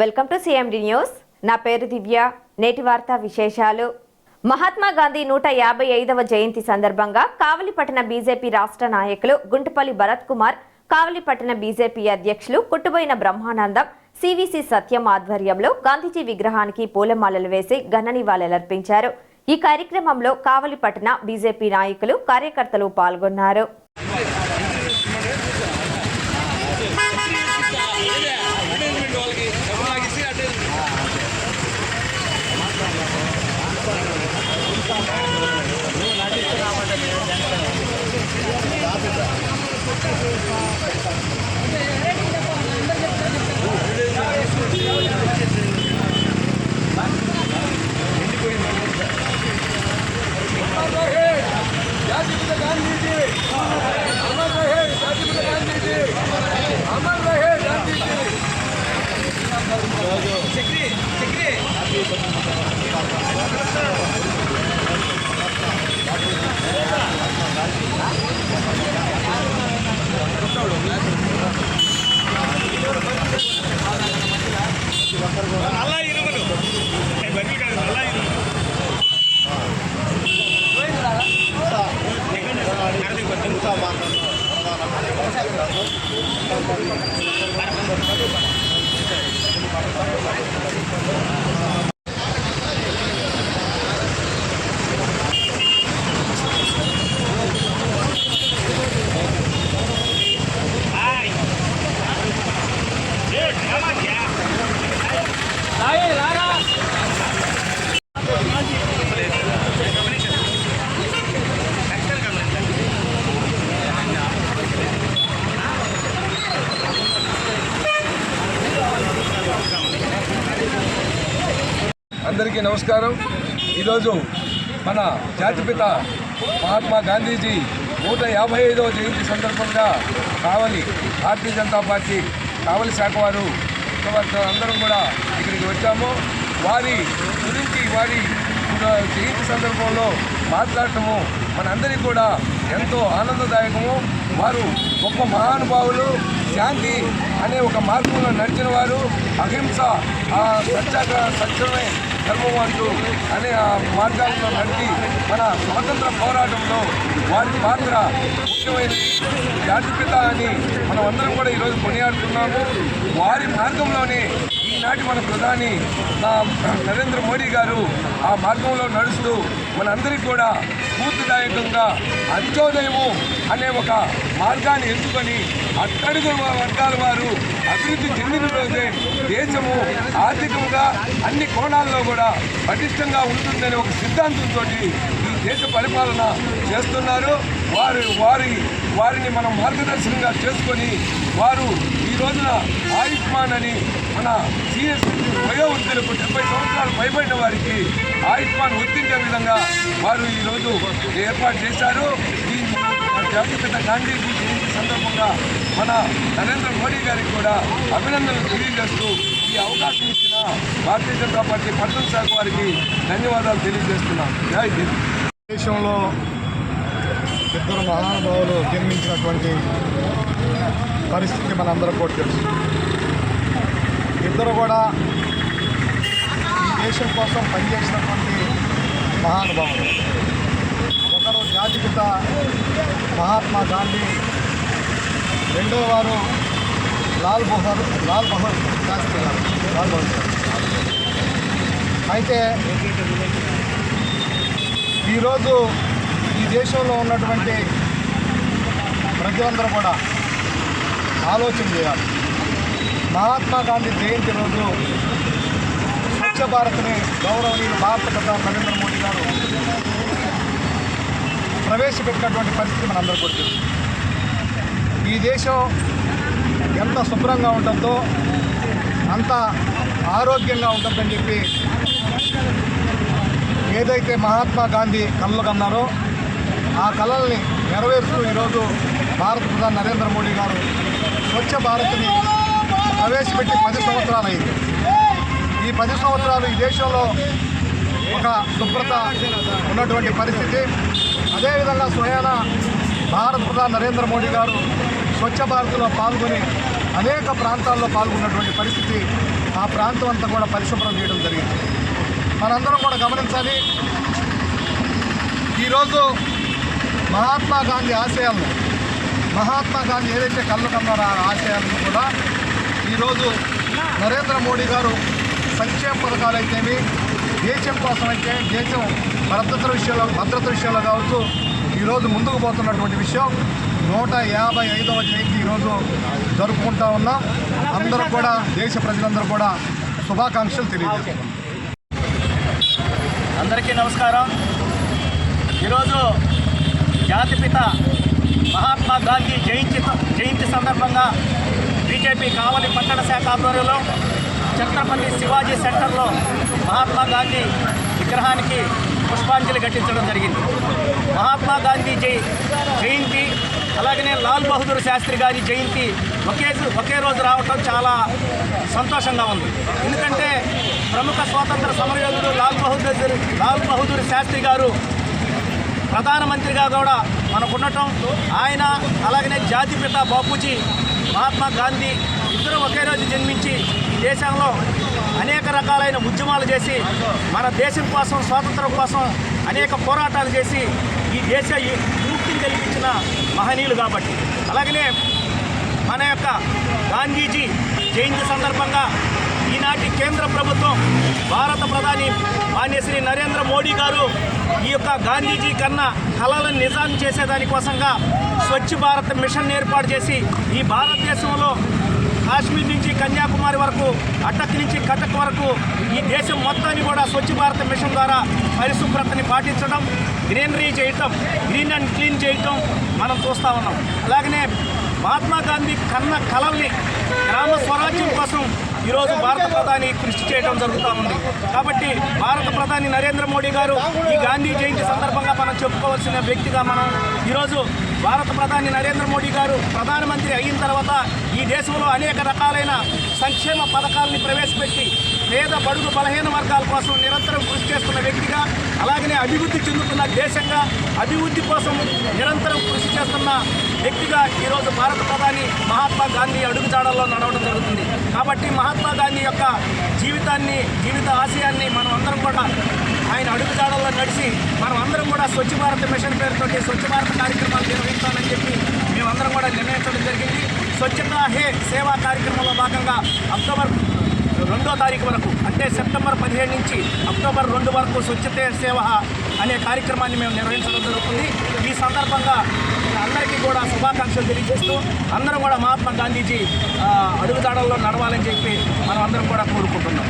Welcome to CMD news నా పేరు దివ్య. నేటి వార్త విశేషాలు. మహాత్మా గాంధీ నూట యాభై ఐదవ జయంతి సందర్భంగా కావలిపట్టణ బీజేపీ రాష్ట్ర నాయకులు గుంటుపల్లి భరత్ కుమార్ కావలిపట్టణ బీజేపీ అధ్యక్షులు కుట్టుబోయిన బ్రహ్మానందం సివిసి సత్యం ఆధ్వర్యంలో గాంధీజీ విగ్రహానికి పూలమాలలు వేసి ఘన నివాళులర్పించారు. ఈ కార్యక్రమంలో కావలిపట్టణ బీజేపీ నాయకులు కార్యకర్తలు పాల్గొన్నారు. అందరికీ నమస్కారం. ఈరోజు మన జాతిపిత మహాత్మా గాంధీజీ నూట యాభై ఐదవ జయంతి సందర్భంగా కావలి భారతీయ జనతా పార్టీ కావలి శాఖ వారు అందరం కూడా ఇక్కడికి వచ్చాము. వారి గురించి వారి జయంతి సందర్భంలో మాట్లాడటము మనందరికీ కూడా ఎంతో ఆనందదాయకము. వారు గొప్ప మహానుభావులు శాంతి అనే ఒక మార్గంలో నడిచిన వారు. అహింస ఆ సత్యాగ్రహ సత్యమే ధర్మం అంటూ అనే ఆ మార్గాల్లో నడిపి మన స్వాతంత్ర పోరాటంలో వారి పాత్ర ముఖ్యమైనది. జాతిపిత అని మనం అందరం కూడా ఈరోజు కొనియాడుతున్నాము. వారి మార్గంలోనే ఈనాటి మన ప్రధాని నరేంద్ర మోడీ గారు ఆ మార్గంలో నడుస్తూ మనందరికీ కూడా స్ఫూర్తిదాయకంగా అంత్యోదయము అనే ఒక మార్గాన్ని ఎంచుకొని అట్టడుగు వర్గాల వారు అభివృద్ధి చెందిన రోజే దేశము ఆర్థికంగా అన్ని కోణాల్లో కూడా పటిష్టంగా ఉంటుందనే ఒక సిద్ధాంతంతో ఈ దేశ పరిపాలన చేస్తున్నారు. వారు వారి వారిని మనం మార్గదర్శనంగా చేసుకొని వారు రోజున ఆయుష్మాన్ అని మన సిఎస్ వయోవృద్ధులకు డెబ్బై సంవత్సరాలు పైబడిన వారికి ఆయుష్మాన్ వర్తించే విధంగా వారు ఈరోజు ఏర్పాటు చేశారు. ఈ జాతిపిత గాంధీ జయంతి సందర్భంగా మన నరేంద్ర మోడీ గారికి కూడా అభినందనలు తెలియజేస్తూ ఈ అవకాశం ఇచ్చిన భారతీయ జనతా పార్టీ పట్టణ శాఖ వారికి ధన్యవాదాలు తెలియజేస్తున్నాం. జై దేశంలో ఇద్దరు మహానుభావులు జన్మించినటువంటి పరిస్థితి మనందరం కూడా తెలుసు. ఇద్దరు కూడా ఈ దేశం కోసం పనిచేసినటువంటి మహానుభావులు. ఒకరు జాతిపిత మహాత్మా గాంధీ రెండో వారు లాల్ బహదూర్ లాల్ బహదూర్ శాస్త్రి గారు. లాల్ బహదూర్ అయితే ఈరోజు ఈ దేశంలో ఉన్నటువంటి ప్రజలందరూ కూడా ఆలోచన చేయాలి. మహాత్మా గాంధీ జయంతి రోజు స్వచ్ఛ భారత్ని గౌరవనీయులు భారత ప్రధాని నరేంద్ర మోడీ గారు ప్రవేశపెట్టినటువంటి పరిస్థితి మనందరూ కూడా ఈ దేశం ఎంత శుభ్రంగా ఉంటుందో అంత ఆరోగ్యంగా ఉంటుందని చెప్పి ఏదైతే మహాత్మా గాంధీ కళ్ళు కన్నారో ఆ కళల్ని నెరవేరుస్తూ ఈరోజు భారత ప్రధాని నరేంద్ర మోడీ గారు స్వచ్ఛ భారత్ని ప్రవేశపెట్టి పది సంవత్సరాలు ఈ పది సంవత్సరాలు ఈ దేశంలో ఒక శుభ్రత ఉన్నటువంటి పరిస్థితి. అదేవిధంగా స్వయాన భారత ప్రధాని నరేంద్ర మోడీ గారు స్వచ్ఛ భారత్లో పాల్గొని అనేక ప్రాంతాల్లో పాల్గొన్నటువంటి పరిస్థితి ఆ ప్రాంతం అంతా కూడా పరిశుభ్రం చేయడం జరిగింది. మనందరం కూడా గమనించాలి ఈరోజు మహాత్మా గాంధీ ఆశయాలను మహాత్మా గాంధీ ఏదైతే కళ్ళు కన్నారో ఆ ఆశయాలను కూడా ఈరోజు నరేంద్ర మోడీ గారు సంక్షేమ పథకాలు అయితేమి దేశం కోసం అయితే దేశం భద్రత విషయంలో భద్రత విషయంలో కావచ్చు ఈరోజు ముందుకు పోతున్నటువంటి విషయం నూట యాభై ఐదవ జయంతి ఈరోజు జరుపుకుంటా ఉన్నాం. అందరూ కూడా దేశ ప్రజలందరూ కూడా శుభాకాంక్షలు తెలియజేస్తున్నాం. అందరికీ నమస్కారం. ఈరోజు జాతిపిత మహాత్మా గాంధీ జయంతి జయంతి సందర్భంగా బీజేపీ కావలి పట్టణ శాఖ ఆధ్వర్యంలో ఛత్రపతి శివాజీ సెంటర్లో మహాత్మా గాంధీ విగ్రహానికి పుష్పాంజలి ఘటించడం జరిగింది. మహాత్మా గాంధీ జై జయంతి అలాగనే లాల్ బహదూర్ శాస్త్రి గారి జయంతి ఒకే ఒకే రోజు రావటం చాలా సంతోషంగా ఉంది. ఎందుకంటే ప్రముఖ స్వాతంత్ర సమరయోధుడు లాల్ బహదూర్ లాల్ బహదూర్ శాస్త్రి గారు ప్రధానమంత్రిగా కూడా మనకు ఉండటం ఆయన అలాగనే జాతిపిత బాపూజీ మహాత్మా గాంధీ ఇద్దరు ఒకే రోజు జన్మించి ఈ దేశంలో అనేక రకాలైన ఉద్యమాలు చేసి మన దేశం కోసం స్వాతంత్రం కోసం అనేక పోరాటాలు చేసి ఈ దేశ విముక్తిని కలిగించిన మహనీయులు కాబట్టి. అలాగనే మన యొక్క గాంధీజీ జయంతి సందర్భంగా ఈనాటి కేంద్ర ప్రభుత్వం భారత ప్రధాని మాన్యశ్రీ నరేంద్ర మోడీ గారు ఈ యొక్క గాంధీజీ కన్నా కళలను నిజాం చేసేదానికోసంగా స్వచ్ఛ భారత్ మిషన్ ఏర్పాటు చేసి ఈ భారతదేశంలో కాశ్మీర్ నుంచి కన్యాకుమారి వరకు అటక్ నుంచి కటక్ వరకు ఈ దేశం మొత్తాన్ని కూడా స్వచ్ఛ భారత్ మిషన్ ద్వారా పరిశుభ్రతని పాటించడం గ్రీనరీ చేయటం గ్రీన్ అండ్ క్లీన్ చేయటం మనం చూస్తూ ఉన్నాం. అలాగనే మహాత్మా గాంధీ కన్న కలల్ని ఈరోజు భారత ప్రధాని కృషి చేయడం జరుగుతూ ఉంది. కాబట్టి భారత ప్రధాని నరేంద్ర మోడీ గారు ఈ గాంధీ జయంతి సందర్భంగా మనం చెప్పుకోవాల్సిన వ్యక్తిగా మనం ఈరోజు భారత ప్రధాని నరేంద్ర మోడీ గారు ప్రధానమంత్రి అయిన తర్వాత ఈ దేశంలో అనేక రకాలైన సంక్షేమ పథకాలని ప్రవేశపెట్టి పేద బడుగు బలహీన వర్గాల కోసం నిరంతరం కృషి చేస్తున్న వ్యక్తిగా అలాగనే అభివృద్ధి చెందుతున్న దేశంగా అభివృద్ధి కోసం నిరంతరం కృషి చేస్తున్న వ్యక్తిగా ఈరోజు భారత ప్రధాని మహాత్మా గాంధీ అడుగుజాడల్లో నడవడం జరుగుతుంది. కాబట్టి మహాత్మా గాంధీ యొక్క జీవితాన్ని జీవిత ఆశయాన్ని మనం అందరం కూడా ఆయన అడుగుజాడల్లో నడిచి మనం అందరం కూడా స్వచ్ఛ భారత్ మిషన్ పేరుతోటి స్వచ్ఛ భారత్ కార్యక్రమాలు నిర్వహించాలని చెప్పి మేమందరం కూడా నిర్ణయించడం జరిగింది. స్వచ్ఛతా హే సేవా కార్యక్రమంలో భాగంగా అక్టోబర్ రెండో తారీఖు వరకు అంటే సెప్టెంబర్ పదిహేడు నుంచి అక్టోబర్ రెండు వరకు స్వచ్ఛతే సేవ అనే కార్యక్రమాన్ని మేము నిర్వహించడం జరుగుతుంది. ఈ సందర్భంగా అందరికీ కూడా శుభాకాంక్షలు తెలియజేస్తూ అందరం కూడా మహాత్మా గాంధీజీ అడుగుదాడల్లో నడవాలని చెప్పి మనం అందరం కూడా కోరుకుంటున్నాం.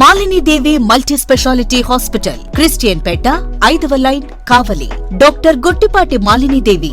Malinidevi multi speciality hospital Christian Peta ఐదవ line Kavali. Doctor Guttipati Malinidevi